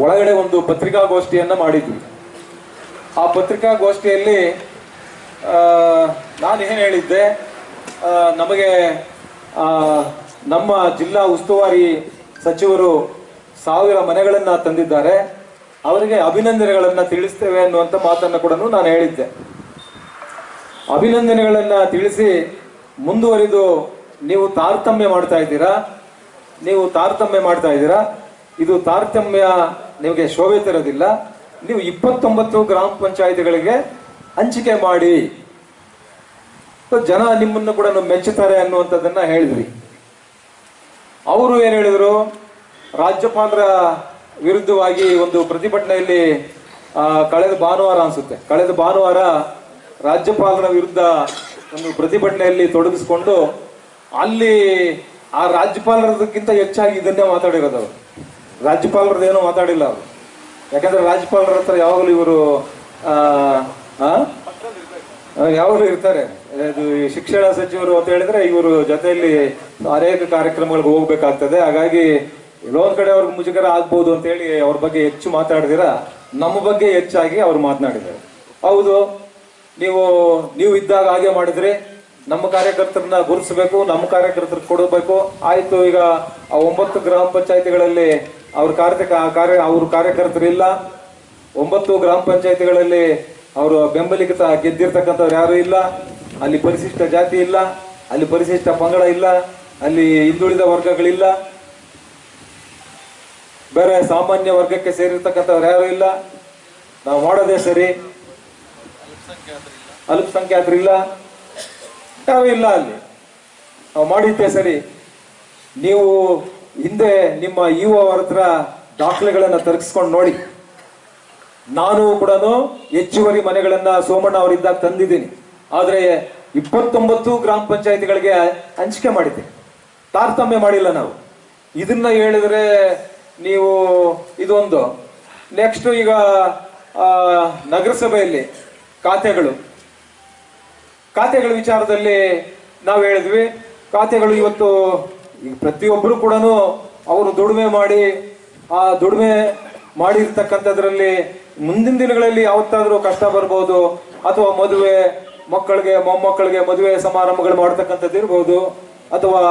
ಒಳಗಡೆ ಒಂದು ಪತ್ರಿಕಾಗೋಷ್ಠಿಯನ್ನ ಮಾಡಿದ್ವಿ. ಆ ಪತ್ರಿಕಾಗೋಷ್ಠಿಯಲ್ಲಿ ನಾನು ಏನು ಹೇಳಿದ್ದೆ ನಮಗೆ ನಮ್ಮ ಜಿಲ್ಲಾ ಉಸ್ತುವಾರಿ ಸಚಿವರು ಸಾವಿರ ಮನೆಗಳನ್ನು ತಂದಿದ್ದಾರೆ. ಅವರಿಗೆ ಅಭಿನಂದನೆಗಳನ್ನು ತಿಳಿಸ್ತೇವೆ ಅನ್ನುವಂಥ ಮಾತನ್ನು ಕೂಡ ನಾನು ಹೇಳಿದ್ದೆ. ಅಭಿನಂದನೆಗಳನ್ನು ತಿಳಿಸಿ ಮುಂದುವರಿದು ನೀವು ತಾರತಮ್ಯ ಮಾಡ್ತಾ ಇದ್ದೀರಾ? ನೀವು ತಾರತಮ್ಯ ಮಾಡ್ತಾ ಇದ್ದೀರಾ? ಇದು ತಾರತಮ್ಯ ನಿಮಗೆ ಶೋಭೆ ತರೋದಿಲ್ಲ. ನೀವು ಇಪ್ಪತ್ತೊಂಬತ್ತು ಗ್ರಾಮ ಪಂಚಾಯಿತಿಗಳಿಗೆ ಹಂಚಿಕೆ ಮಾಡಿ. ಜನ ನಿಮ್ಮನ್ನು ಕೂಡ ಮೆಚ್ಚುತ್ತಾರೆ ಅನ್ನುವಂಥದ್ದನ್ನ ಹೇಳಿದ್ರಿ. ಅವರು ಏನು ಹೇಳಿದರು? ರಾಜ್ಯಪಾಲರ ವಿರುದ್ಧವಾಗಿ ಒಂದು ಪ್ರತಿಭಟನೆಯಲ್ಲಿ ಕಳೆದ ಭಾನುವಾರ ಅನ್ಸುತ್ತೆ. ಕಳೆದ ಭಾನುವಾರ ರಾಜ್ಯಪಾಲರ ವಿರುದ್ಧ ಒಂದು ಪ್ರತಿಭಟನೆಯಲ್ಲಿ ತೊಡಗಿಸ್ಕೊಂಡು, ಅಲ್ಲಿ ಆ ರಾಜ್ಯಪಾಲರದಕ್ಕಿಂತ ಹೆಚ್ಚಾಗಿ ಇದನ್ನೇ ಮಾತಾಡಿರೋದು ರಾಜ್ಯಪಾಲರದ್ದು ಏನೋ ಮಾತಾಡಿಲ್ಲ ಅವರು. ಯಾಕಂದ್ರೆ ರಾಜ್ಯಪಾಲರ ಹತ್ರ ಯಾವಾಗಲೂ ಇವರು ಯಾವಾಗಲೂ ಇರ್ತಾರೆ. ಇದು ಶಿಕ್ಷಣ ಸಚಿವರು ಅಂತ ಹೇಳಿದ್ರೆ ಇವರು ಜೊತೆಯಲ್ಲಿ ಅನೇಕ ಕಾರ್ಯಕ್ರಮಗಳಿಗೆ ಹೋಗ್ಬೇಕಾಗ್ತದೆ. ಹಾಗಾಗಿ ಒಂದ್ ಕಡೆ ಅವ್ರಿಗೆ ಮುಜುಗರ ಆಗ್ಬೋದು ಅಂತ ಹೇಳಿ ಅವ್ರ ಬಗ್ಗೆ ಹೆಚ್ಚು ಮಾತಾಡಿದಿರ, ನಮ್ಮ ಬಗ್ಗೆ ಹೆಚ್ಚಾಗಿ ಅವ್ರು ಮಾತನಾಡಿದ್ದಾರೆ. ಹೌದು, ನೀವು ನೀವು ಇದ್ದಾಗ ಹಾಗೆ ಮಾಡಿದ್ರಿ ನಮ್ಮ ಕಾರ್ಯಕರ್ತರನ್ನ ಗುರುತಿಸಬೇಕು, ನಮ್ಮ ಕಾರ್ಯಕರ್ತರಿಗೆ ಕೊಡಬೇಕು. ಆಯ್ತು, ಈಗ ಆ ಒಂಬತ್ತು ಗ್ರಾಮ ಪಂಚಾಯತಿಗಳಲ್ಲಿ ಅವ್ರ ಕಾರ್ಯ ಕಾರ್ಯ ಅವ್ರ ಕಾರ್ಯಕರ್ತರಿಲ್ಲ ಒಂಬತ್ತು ಗ್ರಾಮ ಪಂಚಾಯತಿಗಳಲ್ಲಿ ಅವರು ಬೆಂಬಲಿತ ಗೆದ್ದಿರ್ತಕ್ಕಂಥವ್ರು ಯಾರು ಇಲ್ಲ. ಅಲ್ಲಿ ಪರಿಶಿಷ್ಟ ಜಾತಿ ಇಲ್ಲ. ಅಲ್ಲಿ ಪರಿಶಿಷ್ಟ ಪಂಗಡ ಇಲ್ಲ. ಅಲ್ಲಿ ಹಿಂದುಳಿದ ವರ್ಗಗಳಿಲ್ಲ. ಬೇರೆ ಸಾಮಾನ್ಯ ವರ್ಗಕ್ಕೆ ಸೇರಿರ್ತಕ್ಕಂಥವ್ರು ಯಾರು ಇಲ್ಲ. ನಾವು ಮಾಡೋದೇ ಸರಿ. ಅಲ್ಪಸಂಖ್ಯಾತರಿಲ್ಲ ಯಾರು ಇಲ್ಲ ಅಲ್ಲಿ. ನಾವು ಮಾಡಿದ್ದೆ ಸರಿ. ನೀವು ಹಿಂದೆ ನಿಮ್ಮ ಇಒ ಅವ್ರ ಹತ್ರ ದಾಖಲೆಗಳನ್ನ ತರಿಸ್ಕೊಂಡು ನೋಡಿ. ನಾನು ಕೂಡ ಹೆಚ್ಚುವರಿ ಮನೆಗಳನ್ನ ಸೋಮಣ್ಣ ಅವರಿದ್ದಾಗ ತಂದಿದ್ದೀನಿ. ಆದ್ರೆ ಇಪ್ಪತ್ತೊಂಬತ್ತು ಗ್ರಾಮ ಪಂಚಾಯತಿಗಳಿಗೆ ಹಂಚಿಕೆ ಮಾಡಿದ್ದೆ. ತಾರತಮ್ಯ ಮಾಡಿಲ್ಲ ನಾವು. ಇದನ್ನ ಹೇಳಿದ್ರೆ ನೀವು ಇದೊಂದು. ನೆಕ್ಸ್ಟ್ ಈಗ ನಗರಸಭೆಯಲ್ಲಿ ಖಾತೆಗಳು. ಖಾತೆಗಳ ವಿಚಾರದಲ್ಲಿ ನಾವು ಹೇಳಿದ್ವಿ. ಖಾತೆಗಳು ಇವತ್ತು ಈ ಪ್ರತಿಯೊಬ್ಬರು ಕೂಡ ಅವರು ದುಡಿಮೆ ಮಾಡಿ, ಆ ದುಡಿಮೆ ಮಾಡಿರ್ತಕ್ಕಂಥದ್ರಲ್ಲಿ ಮುಂದಿನ ದಿನಗಳಲ್ಲಿ ಯಾವತ್ತಾದ್ರೂ ಕಷ್ಟ ಬರ್ಬೋದು, ಅಥವಾ ಮದುವೆ ಮಕ್ಕಳಿಗೆ, ಮೊಮ್ಮಕ್ಕಳಿಗೆ ಮದುವೆ ಸಮಾರಂಭಗಳು ಮಾಡ್ತಕ್ಕಂಥದ್ದು ಇರ್ಬೋದು, ಅಥವಾ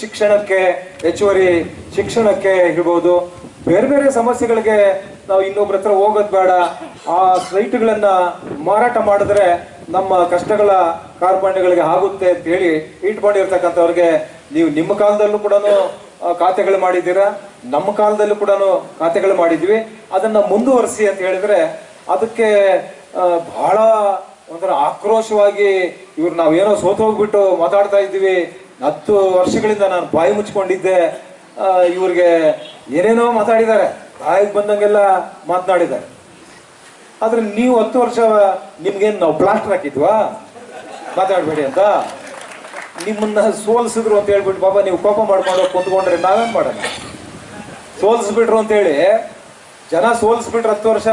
ಶಿಕ್ಷಣಕ್ಕೆ, ಹೆಚ್ಚುವರಿ ಶಿಕ್ಷಣಕ್ಕೆ ಇರ್ಬೋದು, ಬೇರೆ ಬೇರೆ ಸಮಸ್ಯೆಗಳಿಗೆ ನಾವು ಇನ್ನೊಬ್ರ ಹತ್ರ ಹೋಗೋದು ಬೇಡ. ಆ ಸೈಟ್ಗಳನ್ನ ಮಾರಾಟ ಮಾಡಿದ್ರೆ ನಮ್ಮ ಕಷ್ಟಗಳ ಕಾರ್ಪಣ್ಯಗಳಿಗೆ ಆಗುತ್ತೆ ಅಂತ ಹೇಳಿ ಇಟ್ಕೊಂಡಿರ್ತಕ್ಕಂಥವ್ರಿಗೆ ನೀವು ನಿಮ್ಮ ಕಾಲದಲ್ಲೂ ಕೂಡ ಖಾತೆಗಳು ಮಾಡಿದ್ದೀರಾ? ನಮ್ಮ ಕಾಲದಲ್ಲೂ ಕೂಡ ಖಾತೆಗಳು ಮಾಡಿದ್ವಿ. ಅದನ್ನ ಮುಂದುವರಿಸಿ ಅಂತ ಹೇಳಿದ್ರೆ, ಅದಕ್ಕೆ ಬಹಳ ಒಂಥರ ಆಕ್ರೋಶವಾಗಿ ಇವ್ರು ನಾವೇನೋ ಸೋತೋಗ್ಬಿಟ್ಟು ಮಾತಾಡ್ತಾ ಇದ್ದೀವಿ. ಹತ್ತು ವರ್ಷಗಳಿಂದ ನಾನು ಬಾಯಿ ಮುಚ್ಕೊಂಡಿದ್ದೆ. ಇವ್ರಿಗೆ ಏನೇನೋ ಮಾತಾಡಿದ್ದಾರೆ. ಬಾಯಿಗೆ ಬಂದಂಗೆಲ್ಲ ಮಾತನಾಡಿದ್ದಾರೆ. ಆದ್ರೆ ನೀವು ಹತ್ತು ವರ್ಷ ನಿಮ್ಗೇನು ನಾವು ಪ್ಲಾಸ್ಟರ್ ಹಾಕಿದ್ವಾ? ಮಾತಾಡಬೇಡಿ ಅಂತ. ನಿಮ್ಮನ್ನ ಸೋಲ್ಸಿದ್ರು ಅಂತ ಹೇಳ್ಬಿಟ್ಟು, ಬಾಬಾ, ನೀವು ಕೋಪ ಮಾಡ್ಕೊಂಡು ಕುಂತ್ಕೊಂಡ್ರೆ ನಾವೇನ್ ಮಾಡೋಣ ಸೋಲ್ಸ್ಬಿಟ್ರು ಅಂತ ಹೇಳಿ, ಜನ ಸೋಲ್ಸ್ಬಿಟ್ರು ಹತ್ತು ವರ್ಷ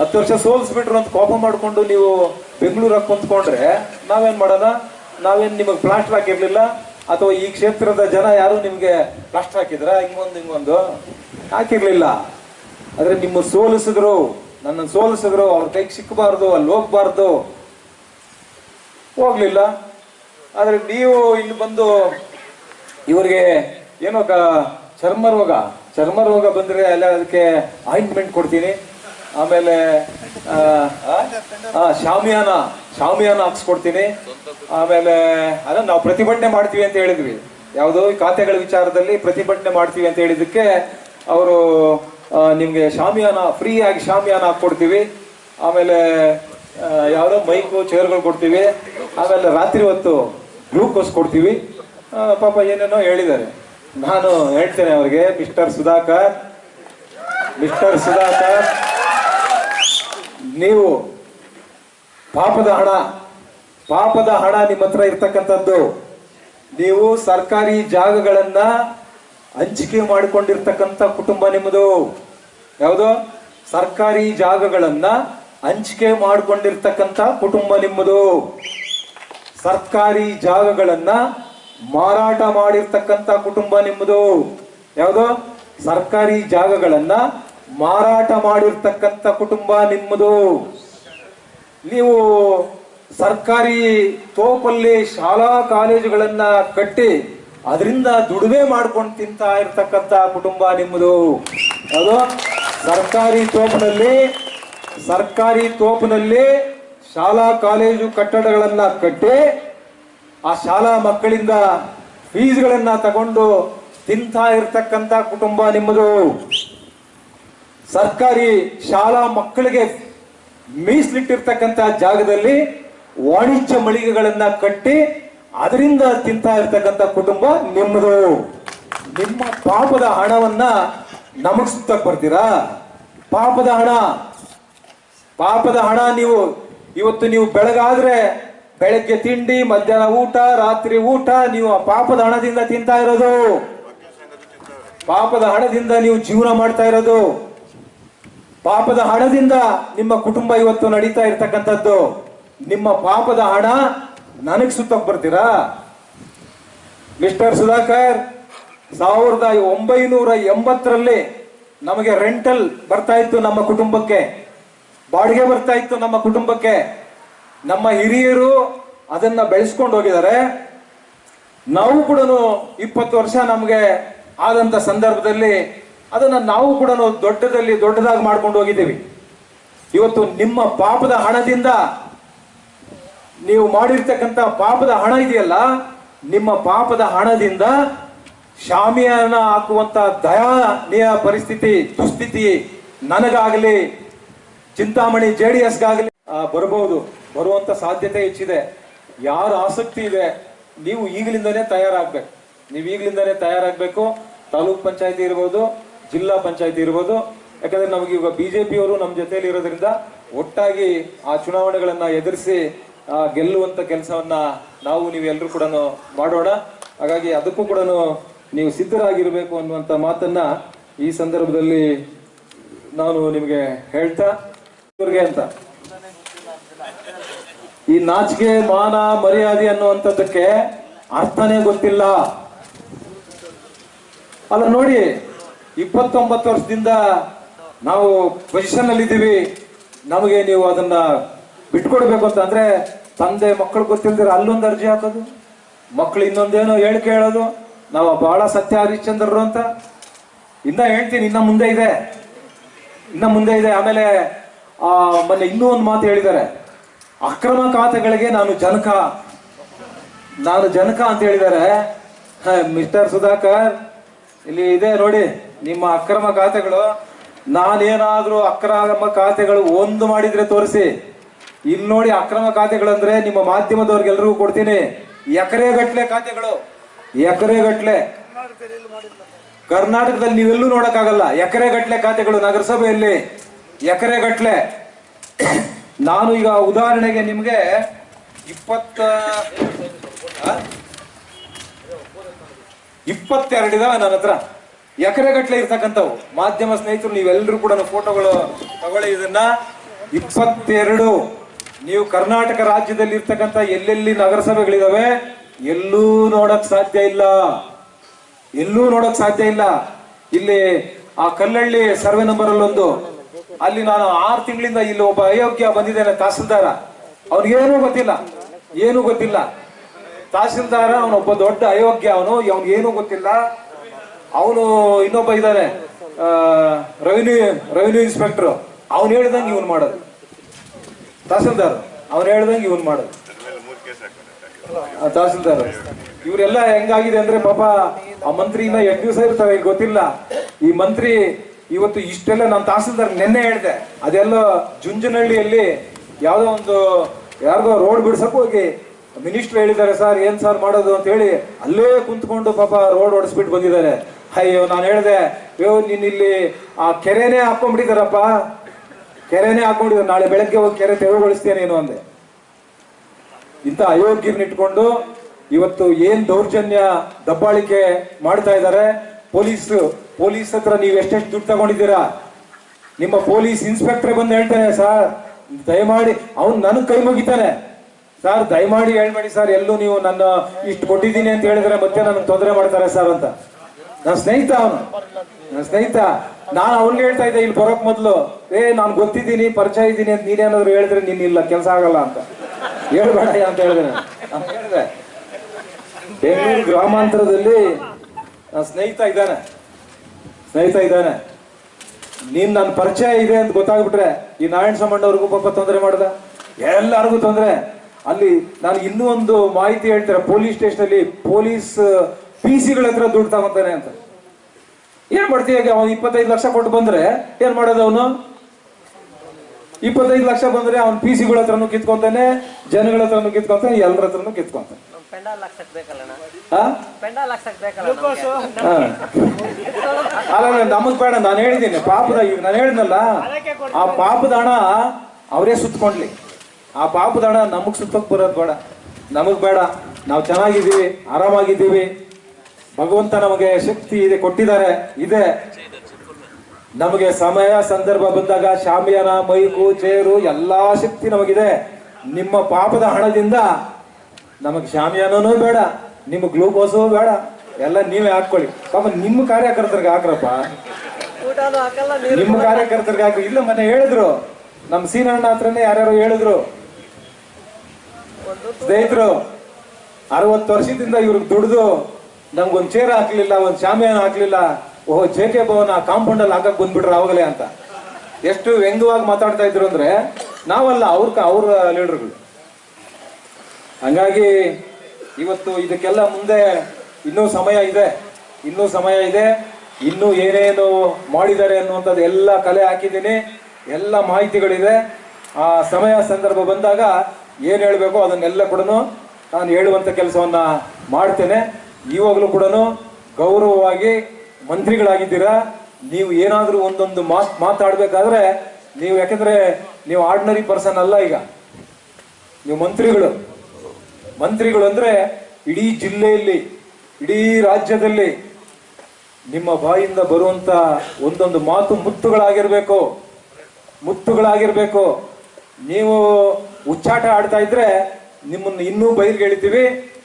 ಹತ್ತು ವರ್ಷ ಸೋಲ್ಸ್ಬಿಟ್ರು ಅಂತ ಕೋಪ ಮಾಡ್ಕೊಂಡು ನೀವು ಬೆಂಗಳೂರಾಗ ಕುಂತ್ಕೊಂಡ್ರೆ ನಾವೇನ್ ಮಾಡೋಣ? ನಾವೇನ್ ನಿಮಗೆ ಪ್ಲಾಸ್ಟರ್ ಹಾಕಿರ್ಲಿಲ್ಲ? ಅಥವಾ ಈ ಕ್ಷೇತ್ರದ ಜನ ಯಾರು ನಿಮ್ಗೆ ಪ್ಲಾಸ್ಟರ್ ಹಾಕಿದ್ರ? ಹಿಂಗೊಂದು ಹಿಂಗೊಂದು ಹಾಕಿರ್ಲಿಲ್ಲ. ಆದ್ರೆ ನಿಮ್ಮ ಸೋಲಿಸಿದ್ರು ನನ್ನ ಸೋಲಿಸಿದ್ರು, ಅವ್ರ ಕೈಗೆ ಸಿಕ್ಕಬಾರ್ದು ಅಲ್ಲಿ ಹೋಗ್ಬಾರ್ದು. ಹೋಗ್ಲಿಲ್ಲ. ಆದ್ರೆ ನೀವು ಇಲ್ಲಿ ಬಂದು ಇವರಿಗೆ ಏನೋ ಚರ್ಮ ರೋಗ ಚರ್ಮ ರೋಗ ಬಂದ್ರೆ ಅಲ್ಲ ಅದಕ್ಕೆ ಆಯಿಂಟ್ಮೆಂಟ್ ಕೊಡ್ತೀನಿ. ಆಮೇಲೆ ಶಾಮಿಯಾನ ಶಾಮಿಯಾನ ಹಾಕ್ಸ್ಕೊಡ್ತೀನಿ. ಆಮೇಲೆ, ಅಲ್ಲ, ನಾವು ಪ್ರತಿಭಟನೆ ಮಾಡ್ತೀವಿ ಅಂತ ಹೇಳಿದ್ವಿ. ಯಾವುದೋ ಖಾತೆಗಳ ವಿಚಾರದಲ್ಲಿ ಪ್ರತಿಭಟನೆ ಮಾಡ್ತೀವಿ ಅಂತ ಹೇಳಿದಕ್ಕೆ ಅವರು ನಿಮ್ಗೆ ಶಾಮಿಯಾನ ಫ್ರೀ ಆಗಿ ಶಾಮಿಯಾನ ಹಾಕ್ಕೊಡ್ತೀವಿ. ಆಮೇಲೆ ಯಾವುದೋ ಮೈಕು, ಚೇರ್ಗಳು ಕೊಡ್ತೀವಿ. ಆಮೇಲೆ ರಾತ್ರಿ ಹೊತ್ತು ಗ್ಲೂಕೋಸ್ ಕೊಡ್ತೀವಿ. ಪಾಪ ಏನೇನೋ ಹೇಳಿದ್ದಾರೆ. ನಾನು ಹೇಳ್ತೇನೆ ಅವ್ರಿಗೆ, ಮಿಸ್ಟರ್ ಸುಧಾಕರ್ ಮಿಸ್ಟರ್ ಸುಧಾಕರ್, ನೀವು ಪಾಪದ ಹಣ ಪಾಪದ ಹಣ ನಿಮ್ಮ ಹತ್ರ ಇರ್ತಕ್ಕಂಥದ್ದು. ನೀವು ಸರ್ಕಾರಿ ಜಾಗಗಳನ್ನ ಹಂಚಿಕೆ ಮಾಡಿಕೊಂಡಿರ್ತಕ್ಕಂಥ ಕುಟುಂಬ ನಿಮ್ಮದು. ಯಾವುದು? ಸರ್ಕಾರಿ ಜಾಗಗಳನ್ನ ಹಂಚಿಕೆ ಮಾಡಿಕೊಂಡಿರ್ತಕ್ಕಂಥ ಕುಟುಂಬ ನಿಮ್ಮದು. ಸರ್ಕಾರಿ ಜಾಗಗಳನ್ನ ಮಾರಾಟ ಮಾಡಿರ್ತಕ್ಕಂಥ ಕುಟುಂಬ ನಿಮ್ಮದು. ಯಾವುದು? ಸರ್ಕಾರಿ ಜಾಗಗಳನ್ನ ಮಾರಾಟ ಮಾಡಿರ್ತಕ್ಕಂಥ ಕುಟುಂಬ ನಿಮ್ಮದು. ನೀವು ಸರ್ಕಾರಿ ತೋಪಲ್ಲಿ ಶಾಲಾ ಕಾಲೇಜುಗಳನ್ನ ಕಟ್ಟಿ ಅದರಿಂದ ದುಡಿಮೆ ಮಾಡ್ಕೊಂಡು ತಿಂತಾ ಇರ್ತಕ್ಕಂಥ ಕುಟುಂಬ ನಿಮ್ಮದು. ಅದು ಸರ್ಕಾರಿ ತೋಪಿನಲ್ಲಿ ಸರ್ಕಾರಿ ತೋಪಿನಲ್ಲಿ ಶಾಲಾ ಕಾಲೇಜು ಕಟ್ಟಡಗಳನ್ನ ಕಟ್ಟಿ ಆ ಶಾಲಾ ಮಕ್ಕಳಿಂದ ಫೀಸ್ಗಳನ್ನ ತಗೊಂಡು ತಿಂತಾ ಇರ್ತಕ್ಕಂತ ಕುಟುಂಬ ನಿಮ್ಮದು. ಸರ್ಕಾರಿ ಶಾಲಾ ಮಕ್ಕಳಿಗೆ ಮೀಸಲಿಟ್ಟಿರ್ತಕ್ಕಂಥ ಜಾಗದಲ್ಲಿ ವಾಣಿಜ್ಯ ಮಳಿಗೆಗಳನ್ನ ಕಟ್ಟಿ ಅದರಿಂದ ತಿಂತಾ ಇರ್ತಕ್ಕಂಥ ಕುಟುಂಬ ನಿಮ್ಮದು. ನಿಮ್ಮ ಪಾಪದ ಹಣವನ್ನ ನಮಗ್ ಬರ್ತೀರಾ? ಪಾಪದ ಹಣ. ಪಾಪದ ಹಣ ನೀವು ಇವತ್ತು ನೀವು ಬೆಳಗಾದ್ರೆ ಬೆಳಗ್ಗೆ ತಿಂಡಿ, ಮಧ್ಯಾಹ್ನ ಊಟ, ರಾತ್ರಿ ಊಟ, ನೀವು ಆ ಪಾಪದ ಹಣದಿಂದ ತಿಂತಾ ಇರೋದು. ಪಾಪದ ಹಣದಿಂದ ನೀವು ಜೀವನ ಮಾಡ್ತಾ ಇರೋದು. ಪಾಪದ ಹಣದಿಂದ ನಿಮ್ಮ ಕುಟುಂಬ ಇವತ್ತು ನಡೀತಾ ಇರ್ತಕ್ಕಂಥದ್ದು. ನಿಮ್ಮ ಪಾಪದ ಹಣ ನನಗ್ ಸುತ್ತಕ್ ಬರ್ತೀರಾ? ಮಿಸ್ಟರ್ ಸುಧಾಕರ್, ಸಾವಿರದ ಒಂಬೈನೂರ ಎಂಬತ್ತರಲ್ಲಿ ನಮಗೆ ರೆಂಟಲ್ ಬರ್ತಾ ಇತ್ತು ನಮ್ಮ ಕುಟುಂಬಕ್ಕೆ. ಬಾಡಿಗೆ ಬರ್ತಾ ಇತ್ತು ನಮ್ಮ ಕುಟುಂಬಕ್ಕೆ. ನಮ್ಮ ಹಿರಿಯರು ಅದನ್ನ ಬೆಳೆಸ್ಕೊಂಡು ಹೋಗಿದ್ದಾರೆ. ನಾವು ಕೂಡ ಇಪ್ಪತ್ತು ವರ್ಷ ನಮಗೆ ಆದಂತ ಸಂದರ್ಭದಲ್ಲಿ ಅದನ್ನ ನಾವು ಕೂಡ ದೊಡ್ಡದಲ್ಲಿ ದೊಡ್ಡದಾಗಿ ಮಾಡ್ಕೊಂಡು ಹೋಗಿದ್ದೀವಿ. ಇವತ್ತು ನಿಮ್ಮ ಪಾಪದ ಹಣದಿಂದ ನೀವು ಮಾಡಿರ್ತಕ್ಕಂಥ ಪಾಪದ ಹಣ ಇದೆಯಲ್ಲ, ನಿಮ್ಮ ಪಾಪದ ಹಣದಿಂದ ಶಾಮಿಯಾನ ಹಾಕುವಂತ ದಯಾನೀಯ ಪರಿಸ್ಥಿತಿ, ದುಸ್ಥಿತಿ ನನಗಾಗಲಿ ಚಿಂತಾಮಣಿ ಜೆ ಡಿ ಎಸ್ಗಾಗಲಿ ಬರಬಹುದು. ಬರುವಂತ ಸಾಧ್ಯತೆ ಹೆಚ್ಚಿದೆ. ಯಾರು ಆಸಕ್ತಿ ಇದೆ, ನೀವು ಈಗಲಿಂದನೇ ತಯಾರಾಗ್ಬೇಕು. ನೀವು ಈಗಲಿಂದನೇ ತಯಾರಾಗ್ಬೇಕು. ತಾಲೂಕ್ ಪಂಚಾಯತಿ ಇರ್ಬೋದು, ಜಿಲ್ಲಾ ಪಂಚಾಯತಿ ಇರ್ಬೋದು. ಯಾಕಂದ್ರೆ ನಮಗೆ ಈಗ ಬಿಜೆಪಿಯವರು ನಮ್ಮ ಜೊತೆಯಲ್ಲಿ ಇರೋದ್ರಿಂದ ಒಟ್ಟಾಗಿ ಆ ಚುನಾವಣೆಗಳನ್ನ ಎದುರಿಸಿ ಗೆಲ್ಲುವಂತ ಕೆಲಸವನ್ನ ನಾವು ನೀವೆಲ್ಲರೂ ಕೂಡ ಮಾಡೋಣ. ಹಾಗಾಗಿ ಅದಕ್ಕೂ ಕೂಡ ನೀವು ಸಿದ್ಧರಾಗಿರಬೇಕು ಅನ್ನುವಂತ ಮಾತನ್ನ ಈ ಸಂದರ್ಭದಲ್ಲಿ ನಾನು ನಿಮಗೆ ಹೇಳ್ತಾ ಅಂತ. ಈ ನಾಚಿಕೆ, ಮಾನ, ಮರ್ಯಾದೆ ಅನ್ನುವಂಥದ್ದಕ್ಕೆ ಅರ್ಥನೇ ಗೊತ್ತಿಲ್ಲ. ಅಲ್ಲ, ನೋಡಿ, ಇಪ್ಪತ್ತೊಂಬತ್ತು ವರ್ಷದಿಂದ ನಾವು ಪೊಸಿಷನ್ ಅಲ್ಲಿ ಇದ್ದೀವಿ ನಮಗೆ ನೀವು ಅದನ್ನ ಬಿಟ್ಕೊಡ್ಬೇಕು ಅಂತ ಅಂದ್ರೆ ತಂದೆ, ಮಕ್ಕಳು ಗೊತ್ತಿಲ್ದಿರ ಅಲ್ಲೊಂದು ಅರ್ಜಿ ಹಾಕೋದು ಮಕ್ಕಳು ಇನ್ನೊಂದೇನೋ ಹೇಳಿ ಕೇಳೋದು, ನಾವು ಬಹಳ ಸತ್ಯ ಹರಿಶ್ಚಂದ್ರರು ಅಂತ. ಇನ್ನ ಹೇಳ್ತೀನಿ, ಇನ್ನ ಮುಂದೆ ಇದೆ. ಇನ್ನ ಮುಂದೆ ಇದೆ. ಆಮೇಲೆ ಮೊನ್ನೆ ಇನ್ನೂ ಒಂದು ಮಾತು ಹೇಳಿದ್ದಾರೆ. ಅಕ್ರಮ ಖಾತೆಗಳಿಗೆ ನಾನು ಜನಕ ನಾನು ಜನಕ ಅಂತ ಹೇಳಿದ್ದಾರೆ. ಮಿಸ್ಟರ್ ಸುಧಾಕರ್, ಇಲ್ಲಿ ಇದೆ ನೋಡಿ, ನಿಮ್ಮ ಅಕ್ರಮ ಖಾತೆಗಳು. ನಾನೇನಾದ್ರೂ ಅಕ್ರಮ ಖಾತೆಗಳು ಒಂದು ಮಾಡಿದ್ರೆ ತೋರಿಸಿ. ಇಲ್ಲಿ ನೋಡಿ ಅಕ್ರಮ ಖಾತೆಗಳಂದ್ರೆ ನಿಮ್ಮ ಮಾಧ್ಯಮದವ್ರಿಗೆಲ್ರಿಗೂ ಕೊಡ್ತೀನಿ. ಎಕರೆ ಗಟ್ಲೆ ಖಾತೆಗಳು ಎಕರೆ ಗಟ್ಲೆ ಕರ್ನಾಟಕದಲ್ಲಿ ನೀವೆಲ್ಲೂ ನೋಡಕ್ಕಾಗಲ್ಲ ಎಕರೆ ಗಟ್ಲೆ ಖಾತೆಗಳು ನಗರಸಭೆಯಲ್ಲಿ. ಎಕರೆ ಗಟ್ಲೆ ನಾನು ಈಗ ಉದಾಹರಣೆಗೆ ನಿಮಗೆ ಇಪ್ಪತ್ತ ಇಪ್ಪತ್ತೆರಡಿದಾವೆ ನನ್ನ ಹತ್ರ. ಎಕರೆ ಗಟ್ಲೆ ಇರ್ತಕ್ಕಂಥವು. ಮಾಧ್ಯಮ ಸ್ನೇಹಿತರು, ನೀವೆಲ್ಲರೂ ಕೂಡ ಫೋಟೋಗಳು ತಗೊಳ್ಳಿ ಇದನ್ನ. ಇಪ್ಪತ್ತೆರಡು. ನೀವು ಕರ್ನಾಟಕ ರಾಜ್ಯದಲ್ಲಿ ಇರ್ತಕ್ಕಂಥ ಎಲ್ಲೆಲ್ಲಿ ನಗರಸಭೆಗಳಿದಾವೆ, ಎಲ್ಲೂ ನೋಡಕ್ ಸಾಧ್ಯ ಇಲ್ಲ. ಎಲ್ಲೂ ನೋಡಕ್ ಸಾಧ್ಯ ಇಲ್ಲ. ಇಲ್ಲಿ ಆ ಕಲ್ಲಳ್ಳಿ ಸರ್ವೆ ನಂಬರ್ ಅಲ್ಲೊಂದು ಅಲ್ಲಿ ನಾನು ಆರು ತಿಂಗಳಿಂದ ಇಲ್ಲಿ ಒಬ್ಬ ಅಯೋಗ್ಯ ಬಂದಿದ್ದೇನೆ ತಹಸೀಲ್ದಾರ. ಅವ್ನಿಗೇನೂ ಗೊತ್ತಿಲ್ಲ, ಏನೂ ಗೊತ್ತಿಲ್ಲ. ತಹಸೀಲ್ದಾರ, ಅವನೊಬ್ಬ ದೊಡ್ಡ ಅಯೋಗ್ಯ ಅವನು ಏನೂ ಗೊತ್ತಿಲ್ಲ. ಅವನು ಇನ್ನೊಬ್ಬ ಇದ್ದಾನೆ ರೆವಿನ್ಯೂ ರೆವಿನ್ಯೂ ಇನ್ಸ್ಪೆಕ್ಟರ್. ಅವ್ನು ಹೇಳ್ದಂಗೆ ಇವನ್ ಮಾಡೋದು. ತಹಸೀಲ್ದಾರ್, ಅವ್ನು ಹೇಳ್ದಂಗೆ ಇವನ್ ಮಾಡೋದು. ತಹಸೀಲ್ದಾರ್, ಇವರೆಲ್ಲ ಹೆಂಗಾಗಿದೆ ಅಂದ್ರೆ ಪಾಪ, ಆ ಮಂತ್ರಿ ಇನ್ನ ಎಷ್ಟು ದಿವಸ ಇರ್ತಾರೆ ಗೊತ್ತಿಲ್ಲ. ಈ ಮಂತ್ರಿ ಇವತ್ತು ಇಷ್ಟೆಲ್ಲ ನಾನು ತಹಸೀಲ್ದಾರ್ ನಿನ್ನೆ ಹೇಳಿದೆ. ಅದೆಲ್ಲ ಜುಂಜನಹಳ್ಳಿಯಲ್ಲಿ ಯಾವುದೋ ಒಂದು ಯಾರಿಗೋ ರೋಡ್ ಬಿಡ್ಸಕ್ ಹೋಗಿ ಮಿನಿಸ್ಟರ್ ಹೇಳಿದ್ದಾರೆ, ಸರ್, ಏನ್ ಸರ್ ಮಾಡೋದು? ಅಂತ ಹೇಳಿ ಅಲ್ಲೇ ಕುಂತ್ಕೊಂಡು ಪಾಪ ರೋಡ್ ಓಡಿಸ್ಬಿಟ್ಟು ಬಂದಿದ್ದಾರೆ. ಅಯ್ಯೋ, ನಾನು ಹೇಳಿದೆ, ಅಯ್ಯೋ, ನೀನ್ ಇಲ್ಲಿ ಆ ಕೆರೆನೇ ಹಾಕೊಂಡ್ಬಿಟ್ಟಿದಾರಪ್ಪ ಕೆರೆನೇ ಹಾಕೊಂಡಿದ್ದಾರೆ ನಾಳೆ ಬೆಳಗ್ಗೆ ಹೋಗಿ ಕೆರೆ ತೆರವುಗೊಳಿಸ್ತೇನೆ ಏನು ಅಂದೆ. ಇಂಥ ಅಯೋಗ್ಯರನ್ನ ಇಟ್ಕೊಂಡು ಇವತ್ತು ಏನ್ ದೌರ್ಜನ್ಯ ದಬ್ಬಾಳಿಕೆ ಮಾಡ್ತಾ ಇದ್ದಾರೆ ಪೊಲೀಸ್ ಪೊಲೀಸ್ ಹತ್ರ ನೀವು ಎಷ್ಟೆಷ್ಟು ದುಡ್ಡು ತಗೊಂಡಿದ್ದೀರಾ? ನಿಮ್ಮ ಪೊಲೀಸ್ ಇನ್ಸ್ಪೆಕ್ಟರ್ ಬಂದು ಹೇಳ್ತಾನೆ, ಸರ್, ದಯಮಾಡಿ, ಅವ್ನು ನನ್ನ ಕೈ ಮುಗಿತಾನೆ. ಸರ್, ದಯಮಾಡಿ ಹೇಳ್ಬೇಡಿ ಸರ್, ಎಲ್ಲೂ ನೀವು ನನ್ನ ಇಷ್ಟು ಕೊಟ್ಟಿದ್ದೀನಿ ಅಂತ ಹೇಳಿದ್ರೆ ಮತ್ತೆ ನನಗೆ ತೊಂದರೆ ಮಾಡ್ತಾರೆ ಸರ್ ಅಂತ. ನನ್ನ ಸ್ನೇಹಿತ ಅವನು. ನನ್ನ ಸ್ನೇಹಿತ. ನಾನು ಅವ್ನಿಗೆ ಹೇಳ್ತಾ ಇದ್ದೆ, ಇಲ್ಲಿ ಬರೋಕ್ ಮೊದಲು. ಏ, ನಾನು ಗೊತ್ತಿದ್ದೀನಿ, ಪರಿಚಯ ಇದ್ದೀನಿ ಅಂತ ನೀನೇನಾದ್ರು ಹೇಳಿದ್ರೆ ನೀನ್ ಇಲ್ಲ, ಕೆಲಸ ಆಗಲ್ಲ ಅಂತ. ಹೇಳ್ಬೇಡ, ಅಂತ ಹೇಳಿದೆ ನಾನು. ಬೆಂಗಳೂರು ಗ್ರಾಮಾಂತರದಲ್ಲಿ ನನ್ನ ಸ್ನೇಹಿತ ಇದ್ದಾನೆ. ಸ್ನೇಹಿತ ಇದ್ದಾನೆ. ನೀನ್ ನನ್ನ ಪರಿಚಯ ಇದೆ ಅಂತ ಗೊತ್ತಾಗ್ಬಿಟ್ರೆ ಈ ನಾರಾಯಣ ಸಂಬಂಧವ್ರಿಗೂ ಪಾಪ ತೊಂದರೆ ಮಾಡ್ದ. ಎಲ್ಲರಿಗೂ ತೊಂದರೆ. ಅಲ್ಲಿ ನಾನು ಇನ್ನೂ ಒಂದು ಮಾಹಿತಿ ಹೇಳ್ತಾರೆ, ಪೊಲೀಸ್ ಸ್ಟೇಷನ್ ಅಲ್ಲಿ ಪೊಲೀಸ್ ಪಿ ಸಿಗಳ ಹತ್ರ ದುಡ್ಡು ತಗೊಂತಾನೆ ಅಂತ. ಏನ್ ಮಾಡ್ತೀಯ ಅವ್ನು ಇಪ್ಪತ್ತೈದು ಲಕ್ಷ ಕೊಟ್ಟು ಬಂದ್ರೆ ಏನ್ ಮಾಡೋದು ಅವನು? ಇಪ್ಪತ್ತೈದು ಲಕ್ಷ ಬಂದ್ರೆ ಅವನ್ ಪಿ ಸಿಗಳ ಹತ್ರನು ಕಿತ್ಕೊಂತಾನೆ, ಜನಗಳ ಹತ್ರನು ಕಿತ್ಕೊಂತಾನೆ ಎಲ್ಲರ ಹತ್ರನು ಕಿತ್ಕೊಂತಾನೆ. ಅಲ್ಲ ನಮಗ್ ಬೇಡ ನಾನು ಹೇಳಿದ್ದೀನಿ. ಪಾಪದ ಈಗ ನಾನು ಹೇಳಿದ್ನಲ್ಲ ಆ ಪಾಪದ ಹಣ ಅವರೇ ಸುತ್ಕೊಂಡ್ಲಿ. ಆ ಪಾಪದ ಹಣ ನಮಗ್ ಸುತ್ತಕ್ ಬರೋದು ಬೇಡ. ನಮಗ್ ಬೇಡ. ನಾವು ಚೆನ್ನಾಗಿದ್ದೀವಿ ಆರಾಮಾಗಿದ್ದೀವಿ. ಭಗವಂತ ನಮಗೆ ಶಕ್ತಿ ಇದೆ ಕೊಟ್ಟಿದ್ದಾರೆ ಇದೆ. ನಮಗೆ ಸಮಯ ಸಂದರ್ಭ ಬಂದಾಗ ಶಾಮಿಯಾನ ಮೈಕು ಚೇರು ಎಲ್ಲಾ ಶಕ್ತಿ ನಮಗಿದೆ. ನಿಮ್ಮ ಪಾಪದ ಹಣದಿಂದ ನಮಗೆ ಶಾಮಿಯಾನೂ ಬೇಡ ನಿಮ್ಮ ಗ್ಲೂಕೋಸು ಬೇಡ ಎಲ್ಲ ನೀವೇ ಹಾಕೊಳ್ಳಿ ಪಾಪ ನಿಮ್ಮ ಕಾರ್ಯಕರ್ತರಿಗೆ ಹಾಕ್ರಪ್ಪ. ನಿಮ್ಮ ಕಾರ್ಯಕರ್ತರಿಗೆ ಹಾಕಿ. ಇಲ್ಲ ಮನೆ ಹೇಳಿದ್ರು. ನಮ್ಮ ಸೀನಣ್ಣ ಹತ್ರನೇ ಯಾರ್ಯಾರು ಹೇಳಿದ್ರು. ಸ್ನೇಹಿತರು ಅರವತ್ತು ವರ್ಷದಿಂದ ಇವ್ರಿಗೆ ದುಡ್ದು ನಮ್ಗೊಂದು ಚೇರ್ ಹಾಕ್ಲಿಲ್ಲ ಒಂದ್ ಶಾಮಿಯಾನ ಹಾಕ್ಲಿಲ್ಲ. ಓಹೋ ಜೆ ಕೆ ಭವನ ಕಾಂಪೌಂಡ್ ಅಲ್ಲಿ ಹಾಕಕ್ ಬಂದ್ಬಿಟ್ರ ಅವಾಗಲೇ ಅಂತ. ಎಷ್ಟು ವ್ಯಂಗ್ಯವಾಗಿ ಮಾತಾಡ್ತಾ ಇದ್ರು ಅಂದ್ರೆ ನಾವಲ್ಲ ಅವ್ರ ಅವ್ರ ಲೀಡರ್ಗಳು. ಹಂಗಾಗಿ ಇವತ್ತು ಇದಕ್ಕೆಲ್ಲ ಮುಂದೆ ಇನ್ನೂ ಸಮಯ ಇದೆ, ಇನ್ನೂ ಸಮಯ ಇದೆ. ಇನ್ನೂ ಏನೇನು ಮಾಡಿದ್ದಾರೆ ಅನ್ನುವಂಥದ್ದು ಎಲ್ಲ ಕಲೆ ಹಾಕಿದ್ದೀನಿ. ಎಲ್ಲ ಮಾಹಿತಿಗಳಿದೆ. ಆ ಸಮಯ ಸಂದರ್ಭ ಬಂದಾಗ ಏನು ಹೇಳಬೇಕು ಅದನ್ನೆಲ್ಲ ಕೂಡ ನಾನು ಹೇಳುವಂಥ ಕೆಲಸವನ್ನು ಮಾಡ್ತೇನೆ. ಇವಾಗಲೂ ಕೂಡ ಗೌರವವಾಗಿ ಮಂತ್ರಿಗಳಾಗಿದ್ದೀರಾ? ನೀವು ಏನಾದರೂ ಒಂದೊಂದು ಮಾತ್ ಮಾತಾಡಬೇಕಾದ್ರೆ ನೀವು ಯಾಕಂದ್ರೆ ನೀವು ಆರ್ಡಿನರಿ ಪರ್ಸನ್ ಅಲ್ಲ ಈಗ. ನೀವು ಮಂತ್ರಿಗಳು. ಮಂತ್ರಿಗಳು ಅಂದ್ರೆ ಇಡೀ ಜಿಲ್ಲೆಯಲ್ಲಿ, ಇಡೀ ರಾಜ್ಯದಲ್ಲಿ ನಿಮ್ಮ ಬಾಯಿಂದ ಬರುವಂತ ಒಂದೊಂದು ಮಾತು ಮುತ್ತುಗಳಾಗಿರ್ಬೇಕು ಮುತ್ತುಗಳಾಗಿರ್ಬೇಕು. ನೀವು ಉಚ್ಚಾಟ ಆಡ್ತಾ ಇದ್ರೆ ನಿಮ್ಮನ್ನು ಇನ್ನೂ ಬೈರ್ಗೆ ಎಳಿತೀವಿ.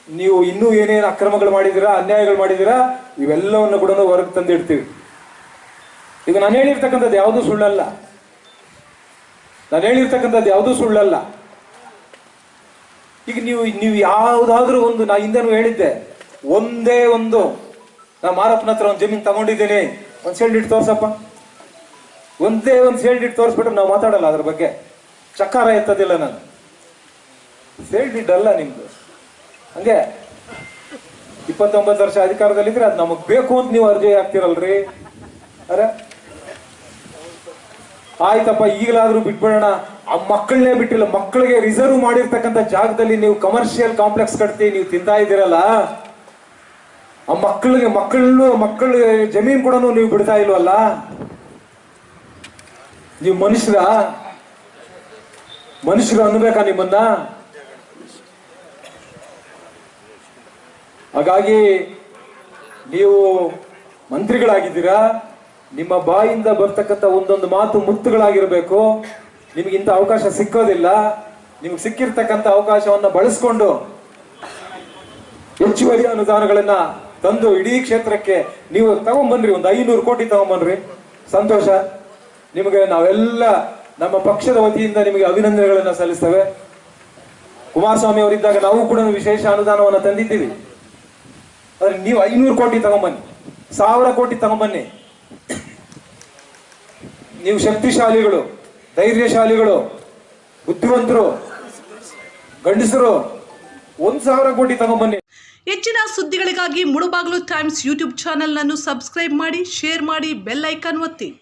ನೀವು ಇನ್ನೂ ಏನೇನು ಅಕ್ರಮಗಳು ಮಾಡಿದ್ದೀರಾ, ಅನ್ಯಾಯಗಳು ಮಾಡಿದ್ದೀರಾ, ಇವೆಲ್ಲವನ್ನು ಕೂಡ ಹೊರಗೆ ತಂದಿಡ್ತೀವಿ. ಈಗ ನಾನು ಹೇಳಿರ್ತಕ್ಕಂಥದ್ದು ಯಾವುದೂ ಸುಳ್ಳಲ್ಲ. ನಾನು ಹೇಳಿರ್ತಕ್ಕಂಥದ್ದು ಯಾವುದೂ ಸುಳ್ಳಲ್ಲ. ಈಗ ನೀವು ನೀವು ಯಾವುದಾದ್ರೂ ಒಂದು, ನಾ ಹಿಂದೆನೂ ಹೇಳಿದ್ದೆ, ಒಂದೇ ಒಂದು, ನಾ ಮಾರಪ್ಪನ ಹತ್ರ ಒಂದು ಜಮೀನು ತಗೊಂಡಿದ್ದೀನಿ, ಒಂದು ಸೇಲ್ಡಿಟ್ಟು ತೋರ್ಸಪ್ಪ. ಒಂದೇ ಒಂದು ಸೇಲ್ಡಿಟ್ಟು ತೋರಿಸ್ಬಿಟ್ರೆ ನಾವು ಮಾತಾಡಲ್ಲ ಅದ್ರ ಬಗ್ಗೆ. ಚಕಾರ ಎತ್ತದಿಲ್ಲ ನಾನು. ಸೇಲ್ಡಿಟ್ಟಲ್ಲ ನಿಮ್ದು. ಹಂಗೆ? ಇಪ್ಪತ್ತೊಂಬತ್ತು ವರ್ಷ ಅಧಿಕಾರದಲ್ಲಿದ್ರೆ ಅದು ನಮಗೆ ಬೇಕು ಅಂತ ನೀವು ಅರ್ಜಿ ಹಾಕ್ತಿರಲ್ರಿ. ಅರೆ? ಆಯ್ತಪ್ಪ, ಈಗಲಾದ್ರೂ ಬಿಟ್ಬಿಡೋಣ. ಆ ಮಕ್ಕಳನ್ನೇ ಬಿಟ್ಟಿಲ್ಲ, ಮಕ್ಕಳಿಗೆ ರಿಸರ್ವ್ ಮಾಡಿರ್ತಕ್ಕಂಥ ಜಾಗದಲ್ಲಿ ನೀವು ಕಮರ್ಷಿಯಲ್ ಕಾಂಪ್ಲೆಕ್ಸ್ ಕಟ್ತಿ ನೀವು ತಿಂತಾ ಇದ್ದೀರಲ್ಲ, ಆ ಮಕ್ಕಳಿಗೆ ಮಕ್ಕಳು ಮಕ್ಕಳ ಜಮೀನ್ ಕೂಡ ನೀವು ಬಿಡ್ತಾ ಇಲ್ವಲ್ಲ? ನೀವು ಮನುಷ್ಯರ, ಮನುಷ್ಯರು ಅನ್ಬೇಕಾ ನಿಮ್ಮನ್ನ? ಹಾಗಾಗಿ ನೀವು ಮಂತ್ರಿಗಳಾಗಿದ್ದೀರಾ, ನಿಮ್ಮ ಬಾಯಿಂದ ಬರ್ತಕ್ಕಂಥ ಒಂದೊಂದು ಮಾತು ಮುತ್ತುಗಳಾಗಿರ್ಬೇಕು. ನಿಮ್ಗೆ ಇಂಥ ಅವಕಾಶ ಸಿಕ್ಕೋದಿಲ್ಲ. ನಿಮ್ಗೆ ಸಿಕ್ಕಿರ್ತಕ್ಕಂಥ ಅವಕಾಶವನ್ನ ಬಳಸ್ಕೊಂಡು ಹೆಚ್ಚುವರಿ ಅನುದಾನಗಳನ್ನ ತಂದು ಇಡೀ ಕ್ಷೇತ್ರಕ್ಕೆ ನೀವು ತಗೊಂಬನ್ರಿ ಒಂದು ಐನೂರು ಕೋಟಿ ತಗೊಂಬನ್ರಿ ಸಂತೋಷ. ನಿಮಗೆ ನಾವೆಲ್ಲ ನಮ್ಮ ಪಕ್ಷದ ವತಿಯಿಂದ ನಿಮಗೆ ಅಭಿನಂದನೆಗಳನ್ನ ಸಲ್ಲಿಸ್ತೇವೆ. ಕುಮಾರಸ್ವಾಮಿ ಅವರಿದ್ದಾಗ ನಾವು ಕೂಡ ವಿಶೇಷ ಅನುದಾನವನ್ನು ತಂದಿದ್ದೀವಿ. ಆದ್ರೆ ನೀವು ಐನೂರು ಕೋಟಿ ತಗೊಂಬನ್ನಿ, ಸಾವಿರ ಕೋಟಿ ತಗೊಂಬನ್ನಿ. ನೀವು ಶಕ್ತಿಶಾಲಿಗಳು. ಧೈರ್ಯಶಾಲಿಗಳು, ಬುದ್ಧಿವಂತರು, ಗಂಡಸರು, ಒಂದ್ ಸಾವಿರ ಕೋಟಿ ತಗೊಂಬನ್ನಿ. ಹೆಚ್ಚಿನ ಸುದ್ದಿಗಳಿಗಾಗಿ ಮುಳುಬಾಗಿಲು ಟೈಮ್ಸ್ ಯೂಟ್ಯೂಬ್ ಚಾನೆಲ್ನನ್ನು ಸಬ್ಸ್ಕ್ರೈಬ್ ಮಾಡಿ, ಶೇರ್ ಮಾಡಿ, ಬೆಲ್ ಐಕಾನ್ ಒತ್ತಿ.